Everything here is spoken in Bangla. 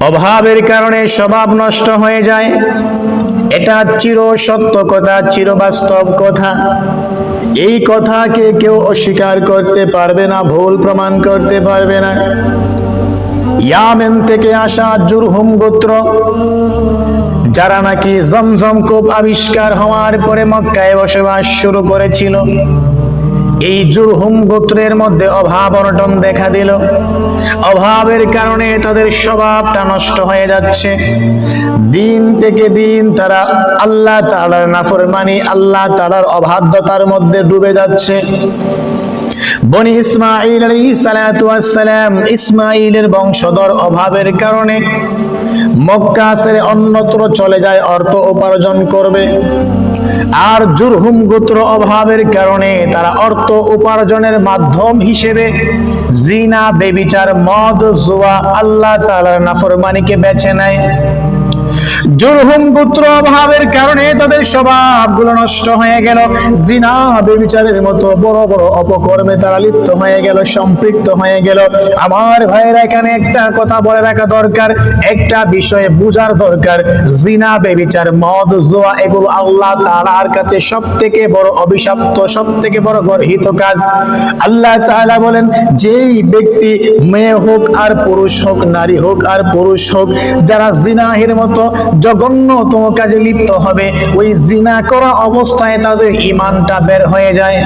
অভাবের কারণে স্বভাব নষ্ট হয়ে যায়। এটা চির সত্য কথা চিরবাস্তব কথা। এই কথাকে কেউ অস্বীকার করতে পারবে না, ভুল প্রমাণ করতে পারবে না। ইয়ামেন থেকে আসা জুরহুম গোত্র, যারা নাকি জমজম কূপ আবিষ্কার হওয়ার পরে মক্কায় বসবাস শুরু করেছিল। এই জুরহুম গোত্রের মধ্যে অভাব অনটন দেখা দিল। অভাবের কারণে তাদের স্বভাবটা নষ্ট হয়ে যাচ্ছে। দিন থেকে দিন তারা আল্লাহ তালার নাফরমানি, আল্লাহ তালার অবাধ্যতার মধ্যে ডুবে যাচ্ছে। বনি ইসমাইল সালাতু সালাম ইসমাইলের বংশধর অভাবের কারণে মক্কা ছেড়ে অন্যত্র চলে যায়, অর্থ উপার্জন করবে। আর জুরহুম গোত্র অভাবের কারণে তারা অর্থ উপার্জনের মাধ্যম হিসেবে জিনা বেবিচার মদ জুয়া আল্লাহ তালার নাফরমানিকে বেছে নেয়। জুরহুম গোত্র অভাবের কারণে তাদের স্বভাবগুলো নষ্ট হয়ে গেল। জিনা, বেবিচারের মতো বড় বড় অপকর্মে তারা লিপ্ত হয়ে গেল, সম্পৃক্ত হয়ে গেল। আমার ভাইয়েরা, এখানে একটা কথা বলে রাখা দরকার, একটা বিষয়ে বোঝার দরকার। জিনা, বেবিচার, মদ, জোয়া, এগুলো আল্লাহ তাআলার কাছে সব থেকে বড় অভিশপ্ত সব থেকে বড় গর্হিত কাজ। আল্লাহ তাআলা বলেন, যেই ব্যক্তি মেয়ে হোক আর পুরুষ হোক, নারী হোক আর পুরুষ হোক, যারা জিনাহের মতো জঘন্যতম কাজে লিপ্ত হবে। ওই জিনা করা অবস্থায় তাদের ইমানটা বের হয়ে যায়।